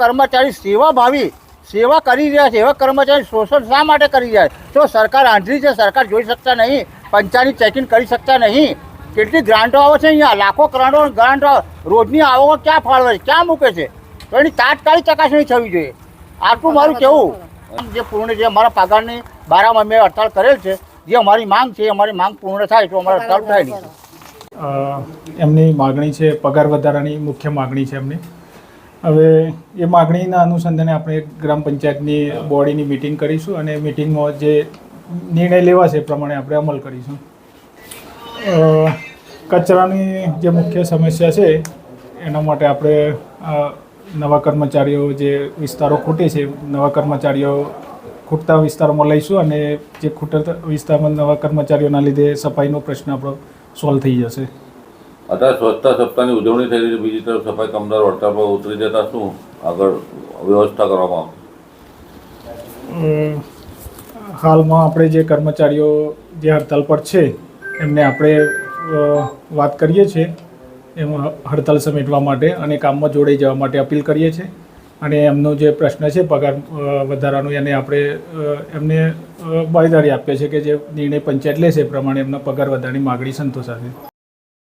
કર્મચારી સેવા ભાવી સેવા કરી રહ્યા છે એવા કર્મચારી શોષણ શા માટે કરી રહ્યા છે? તો સરકાર આંધળી છે સરકાર જોઈ શકતા નહીં પંચાયતની ચેકિંગ કરી શકતા નહીં. કેટલી ગ્રાન્ટો આવે છે અહીંયા? લાખો ગ્રાન્ટો ગ્રાન્ટો રોજની આવકો ક્યાં ફાળવે છે? ક્યાં મૂકે છે? તો એની તાત્કાલિક ચકાસણી થવી જોઈએ. આટલું મારું કેવું? જે પૂર્ણ જે અમારા પગારની બારામાં મેં હડતાલ કરેલ છે જે અમારી માંગ છે એ અમારી માંગ પૂર્ણ થાય તો અમારે હડતાલ થાય નહીં એમની માગણી છે પગાર વધારાની મુખ્ય માગણી છે એમની. હવે એ માગણીના અનુસંધાને આપણે ગ્રામ પંચાયતની બોડીની મિટિંગ કરીશું અને મિટિંગમાં જે નિર્ણય લેવાશે એ પ્રમાણે આપણે અમલ કરીશું. કચરાની જે મુખ્ય સમસ્યા છે, એના માટે આપણે નવા કર્મચારીઓ જે વિસ્તારો ખૂટે છે, નવા કર્મચારીઓ ખૂટતા વિસ્તારોમાં લઈશું અને જે ખૂટતા વિસ્તારમાં નવા કર્મચારીઓના લીધે સફાઈનો પ્રશ્ન આપણો સોલ્વ થઈ જશે. અત્યારે સ્વચ્છતા સપ્તાહની ઉજવણી થઈ રહી બીજી તરફ સફાઈ કામદારો હડતાલ પર ઉતરી જતા શું? આગળ વ્યવસ્થા કરવામાં આવશે. હાલમાં આપણે જે કર્મચારીઓ જે હડતાલ પર છે, એમને આપણે વાત કરીએ છીએ. એમાં હડતાલ સમેટવા માટે અને કામમાં જોડાઈ જવા માટે અપીલ કરીએ છીએ. અને એમનો જે પ્રશ્ન છે, પગાર વધારાનો, એને આપણે એમને બાયદારી આપીએ છીએ કે જે નિર્ણય પંચાયત લેશે એ પ્રમાણે એમના પગાર વધારાની માગણી સંતોષાશે.